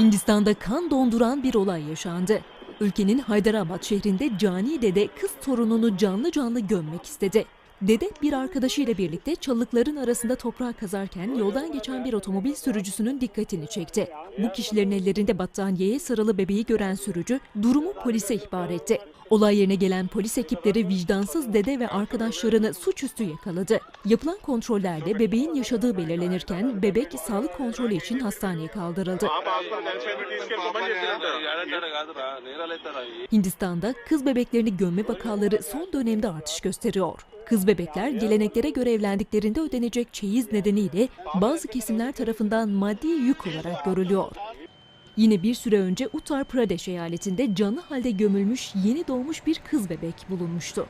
Hindistan'da kan donduran bir olay yaşandı. Ülkenin Haydarabad şehrinde cani dede kız torununu canlı canlı gömmek istedi. Dede bir arkadaşıyla birlikte çalılıkların arasında toprağı kazarken yoldan geçen bir otomobil sürücüsünün dikkatini çekti. Bu kişilerin ellerinde battaniyeye sarılı bebeği gören sürücü durumu polise ihbar etti. Olay yerine gelen polis ekipleri vicdansız dede ve arkadaşlarını suçüstü yakaladı. Yapılan kontrollerde bebeğin yaşadığı belirlenirken bebek sağlık kontrolü için hastaneye kaldırıldı. Hindistan'da kız bebeklerini gömme vakaları son dönemde artış gösteriyor. Kız bebekler geleneklere göre evlendiklerinde ödenecek çeyiz nedeniyle bazı kesimler tarafından maddi yük olarak görülüyor. Yine bir süre önce Uttar Pradesh eyaletinde canlı halde gömülmüş yeni doğmuş bir kız bebek bulunmuştu.